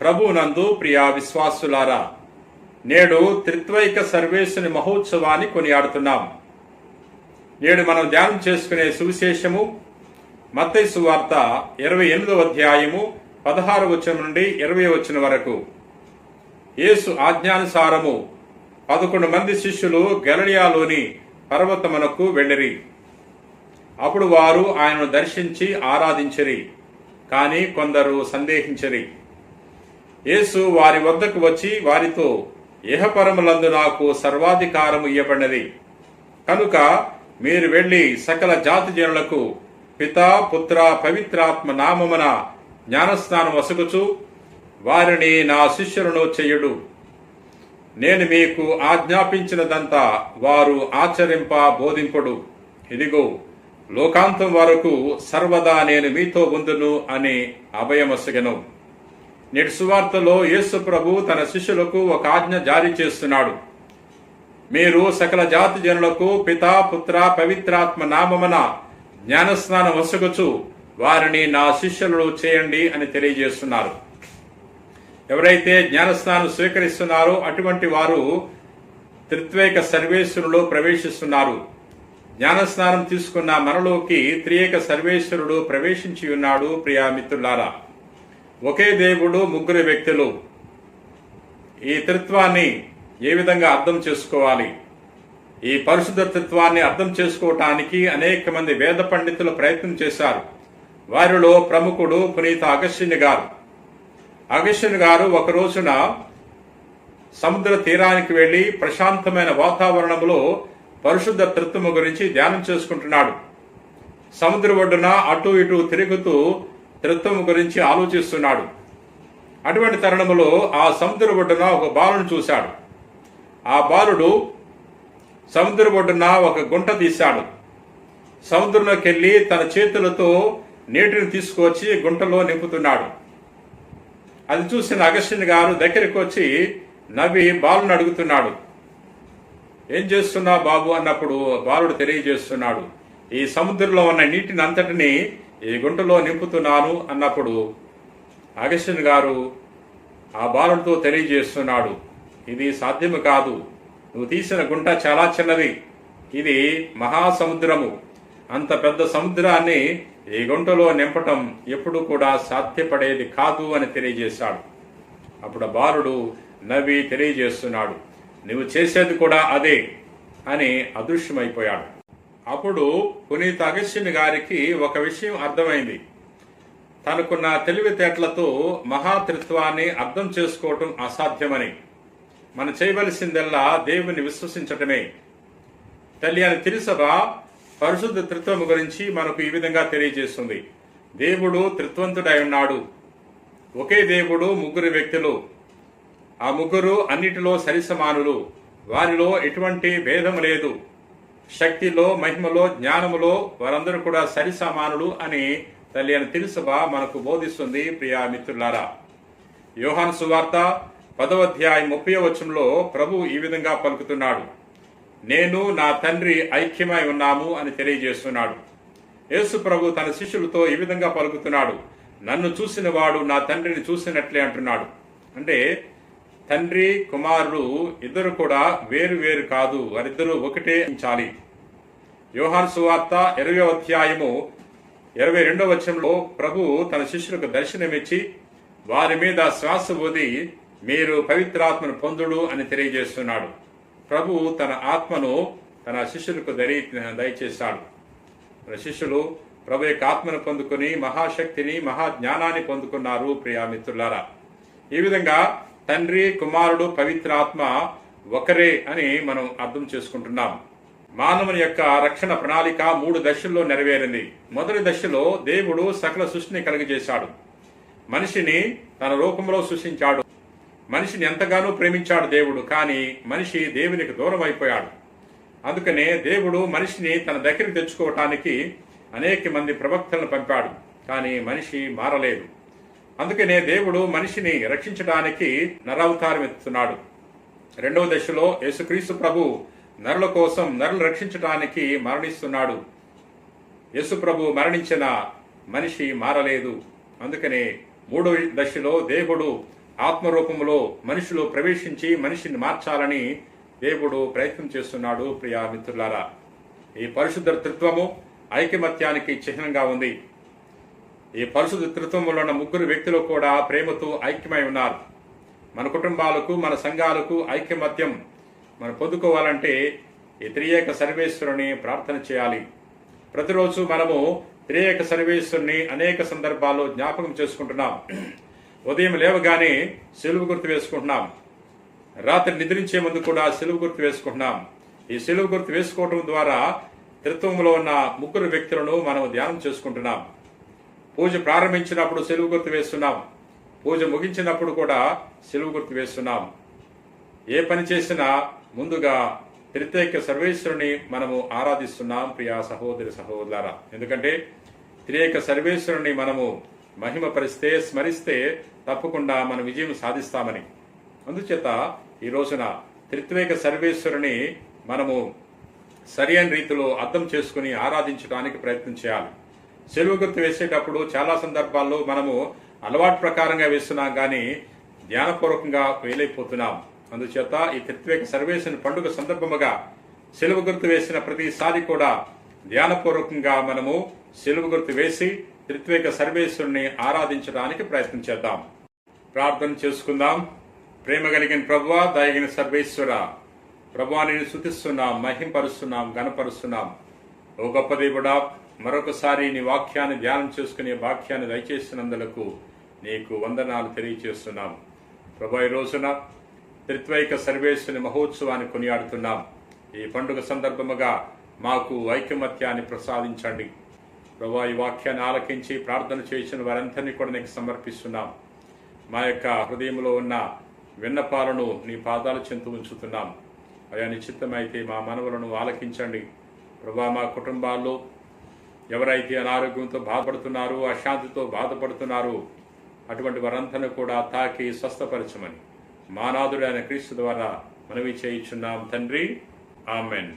ప్రభునందు ప్రియా విశ్వాసులారా నేడు త్రిత్వైక సర్వేశ్వని మహోత్సవాన్ని కొనియాడుతున్నాం. నేడు మనం ధ్యానం చేసుకునే సువిశేషము మత్తైసు వార్త ఇరవై ఎనిమిదవ అధ్యాయము పదహారు వచనం నుండి ఇరవై వచనం వరకు. యేసు ఆజ్ఞానుసారము పదకొండు మంది శిష్యులు గలడియాలోని పర్వతమునకు వెళ్ళిరి. అప్పుడు వారు ఆయనను దర్శించి ఆరాధించిరి కానీ కొందరు సందేహించిరి. యేసు వారి వద్దకు వచ్చి వారితో ఇహపరములందు నాకు సర్వాధికారము ఇవ్వబడినది కనుక మీరు వెళ్ళి సకల జాతి జనులకు పితా పుత్ర పవిత్రాత్మ నామమున జ్ఞానస్నానం వసుకుచు వారిని నా శిష్యులను చెయ్యుడు నేను మీకు ఆజ్ఞాపించినదంతా వారు ఆచరింప బోధింపుడు. ఇదిగో లోకాంతం వరకు సర్వదా నేను మీతో ఉందును అని అభయమసగను. నేటి సువార్తలో యేసు ప్రభు తన శిష్యులకు ఒక ఆజ్ఞ జారీ చేస్తున్నాడు. మీరు సకల జాతి జనులకు పితా పుత్ర పవిత్రాత్మ నామమున జ్ఞానస్నానం వసగుచు వారిని నా శిష్యులు చేయండి అని తెలియజేస్తున్నారు. ఎవరైతే జ్ఞానస్నానం స్వీకరిస్తున్నారో అటువంటి వారు త్రిత్వేక సర్వేశ్వరులో ప్రవేశిస్తున్నారు. జ్ఞానస్నానం తీసుకున్న మనలోకి త్రియేక సర్వేశ్వరుడు ప్రవేశించి ఉన్నాడు ప్రియా మిత్రులారా. ఒకే దేవుడు ముగ్గురు వ్యక్తులు. ఈ త్రిత్వాన్ని ఏ విధంగా అర్థం చేసుకోవాలి? ఈ పరిశుద్ధ త్రిత్వాన్ని అర్థం చేసుకోవటానికి అనేక మంది వేద పండితులు ప్రయత్నం చేశారు. వారిలో ప్రముఖుడు పునీత అగస్యుని గారు. అగస్యుని గారు ఒక రోజున సముద్ర తీరానికి వెళ్ళి ప్రశాంతమైన వాతావరణంలో పరిశుద్ధ త్రిత్వము గురించి ధ్యానం చేసుకుంటున్నాడు. సముద్ర ఒడ్డున అటు ఇటు తిరుగుతూ త్రిత్వము గురించి ఆలోచిస్తున్నాడు. అటువంటి తరుణములో ఆ సముద్ర ఒడ్డున ఒక బాలును చూశాడు. ఆ బాలుడు సముద్ర ఒడ్డున ఒక గుంట తీశాడు. సముద్రంలోకి వెళ్ళి తన చేతులతో నీటిని తీసుకువచ్చి గుంటలో నింపుతున్నాడు. అది చూసిన అగస్టిన్ గారు దగ్గరికి వచ్చి నవ్వి బాలుని అడుగుతున్నాడు. ఏం చేస్తున్నా బాబు? అన్నప్పుడు బాలుడు తెలియజేస్తున్నాడు. ఈ సముద్రంలో ఉన్న నీటిని అంతటిని ఈ గుంటలో నింపుతున్నాను అన్నప్పుడు అగస్టిన్ గారు ఆ బాలుడితో తెలియజేస్తున్నాడు ఇది సాధ్యము కాదు. నువ్వు తీసిన గుంట చాలా చిన్నది. ఇది మహాసముద్రము. అంత పెద్ద సముద్రాన్ని ఈ గుంటలో నింపటం ఎప్పుడు కూడా సాధ్యపడేది కాదు అని తెలియజేశాడు. అప్పుడు బాలుడు నవ్వి తెలియజేస్తున్నాడు నువ్వు చేసేది కూడా అదే అని అదృశ్యమైపోయాడు. అప్పుడు పునీత్ అగస్త్యుని గారికి ఒక విషయం అర్థమైంది. తనకున్న తెలివితేటలతో మహాతృత్వాన్ని అర్థం చేసుకోవటం అసాధ్యమని. మనం చేయవలసిందల్లా దేవుని విశ్వసించటమే. తల్లి అని తిరుసభ పరిశుద్ధ త్రిత్వము గురించి మనకు ఈ విధంగా తెలియజేస్తుంది. దేవుడు త్రిత్వంతుడై ఉన్నాడు. ఒకే దేవుడు ముగ్గురు వ్యక్తులు. ఆ ముగ్గురు అన్నిటిలో సరిసమానులు. వారిలో ఎటువంటి భేదం లేదు. శక్తిలో మహిమలో జ్ఞానములో వారందరూ కూడా సరిసమానులు అని తల్లి అని తెలుసభ మనకు బోధిస్తుంది ప్రియా మిత్రులారా. యోహాన్ సువార్త పదవ అధ్యాయం ముప్పై వచనంలో ప్రభు ఈ విధంగా పలుకుతున్నాడు. నేను నా తండ్రి ఐక్యమై ఉన్నాము అని తెలియజేస్తున్నాడు. యేసు ప్రభు తన శిష్యులతో ఈ విధంగా పలుకుతున్నాడు. నన్ను చూసిన వాడు నా తండ్రిని చూసినట్లే అంటున్నాడు. అంటే తండ్రి కుమారుడు ఇద్దరు కూడా వేరు వేరు కాదు. వారిద్దరూ ఒకటే ఉంచాలి. యోహాన్ సువార్త ఇరవై అధ్యాయము ఇరవై రెండవ వచనంలో ప్రభు తన శిష్యులకు దర్శనమిచ్చి వారి మీద శ్వాస ఊది మీరు పవిత్రాత్మను పొందుడు అని తెలియజేస్తున్నాడు. ప్రభు తన ఆత్మను తన శిష్యులకు దరి దయచేశాడు. తన శిష్యులు ప్రభు యొక్క ఆత్మను పొందుకుని మహాశక్తిని మహాజ్ఞానాన్ని పొందుకున్నారు ప్రియా మిత్రులారా. ఈ విధంగా తండ్రి కుమారుడు పవిత్రాత్మ ఒకరే అని మనం అర్థం చేసుకుంటున్నాం. మానవుని యొక్క రక్షణ ప్రణాళిక మూడు దశల్లో నెరవేరింది. మొదటి దశలో దేవుడు సకల సృష్టిని కలుగజేశాడు. మనిషిని తన రూపంలో సృష్టించాడు. మనిషిని ఎంతగానో ప్రేమించాడు దేవుడు కానీ మనిషి దేవునికి దూరం అయిపోయాడు. అందుకనే దేవుడు మనిషిని తన దగ్గరికి తెచ్చుకోవటానికి అనేక మంది ప్రవక్తలను పంపాడు కానీ మనిషి మారలేదు. అందుకనే దేవుడు మనిషిని రక్షించడానికి నరావతారం ఎత్తుతున్నాడు. రెండవ దశలో యేసుక్రీస్తు ప్రభు నరుల కోసం నరులు రక్షించడానికి మరణిస్తున్నాడు. యేసు ప్రభు మరణించిన మనిషి మారలేదు. అందుకనే మూడో దశలో దేవుడు ఆత్మరూపంలో మనిషిలో ప్రవేశించి మనిషిని మార్చాలని దేవుడు ప్రయత్నం చేస్తున్నాడు. ప్రియా మిత్రులారా ఈ పరిశుద్ధ తృత్వము ఐకమత్యానికి చిహ్నంగా ఉంది. ఈ పరిశుద్ధ త్రిత్వంలో ఉన్న ముగ్గురు వ్యక్తులు కూడా ప్రేమతో ఐక్యమై ఉన్నారు. మన కుటుంబాలకు మన సంఘాలకు ఐక్యమత్యం మనం పొందుకోవాలంటే ఈ త్రియేక సర్వేశ్వరుని ప్రార్థన చేయాలి. ప్రతిరోజు మనము త్రియేక సర్వేశ్వరుని అనేక సందర్భాల్లో జ్ఞాపకం చేసుకుంటున్నాం. ఉదయం లేవగానే సెలువు గుర్తు వేసుకుంటున్నాం. రాత్రి నిద్రించే ముందు కూడా సెలువు గుర్తు వేసుకుంటున్నాం. ఈ సెలువు గుర్తు వేసుకోవటం ద్వారా త్రిత్వంలో ఉన్న ముగ్గురు వ్యక్తులను మనం ధ్యానం చేసుకుంటున్నాం. పూజ ప్రారంభించినప్పుడు సెలువు గుర్తు వేస్తున్నాం. పూజ ముగించినప్పుడు కూడా సెలువు గుర్తు వేస్తున్నాం. ఏ పని చేసినా ముందుగా త్రిత్యేక సర్వేశ్వరుని మనము ఆరాధిస్తున్నాం ప్రియా సహోదరి సహోదరులారా ఎందుకంటే త్రియేక సర్వేశ్వరుని మనము మహిమపరిస్తే స్మరిస్తే తప్పకుండా మన విజయం సాధిస్తామని. అందుచేత ఈ రోజున త్రిత్వేక సర్వేశ్వరుని మనము సరైన రీతిలో అర్థం చేసుకుని ఆరాధించడానికి ప్రయత్నం చేయాలి. సెలవు గుర్తు వేసేటప్పుడు చాలా సందర్భాల్లో మనము అలవాటు ప్రకారంగా వేస్తున్నాం కానీ ధ్యానపూర్వకంగా వేలైపోతున్నాం అందుచేత ఈ త్రిత్వేక సర్వేషన్ పండుగ సందర్భముగా సెలవు గుర్తు వేసిన ప్రతిసారి కూడా ధ్యానపూర్వకంగా మనము సెలవు గుర్తు వేసి త్రిత్వేక సర్వేశ్వరుని ఆరాధించడానికి ప్రయత్నం చేద్దాం. ప్రార్థన చేసుకుందాం. ప్రేమ కలిగిన ప్రభువ దయగిన సర్వేశ్వర ప్రభువా నేను శుతిస్తున్నాం మహింపరుస్తున్నాం గణపరుస్తున్నాం ఓ గొప్ప దేవుడా మరొకసారి నీ వాక్యాన్ని ధ్యానం చేసుకునే వాక్యాన్ని దయచేసినందులకు నీకు వందనాలు తెలియజేస్తున్నాం ప్రభా ఈ రోజున త్రిత్వైక సర్వేశ్వని మహోత్సవాన్ని కొనియాడుతున్నాం. ఈ పండుగ సందర్భముగా మాకు ఐకమత్యాన్ని ప్రసాదించండి. ప్రభా ఈ వాక్యాన్ని ఆలకించి ప్రార్థన చేసిన వారందరినీ కూడా నీకు సమర్పిస్తున్నాం. మా యొక్క హృదయంలో ఉన్న విన్నపాలను నీ పాదాల చెంత ఉంచుతున్నాం. అయా నిశ్చితమైతే మా మనవులను ఆలకించండి. ప్రభా మా కుటుంబాల్లో ఎవరైతే అనారోగ్యంతో బాధపడుతున్నారు అశాంతితో బాధపడుతున్నారు అటువంటి వారందరినీ కూడా తాకి స్వస్థపరచమని. మానాథుడైన క్రీస్తు ద్వారా మనవి చేయించున్నాం తండ్రి. ఆమెన్.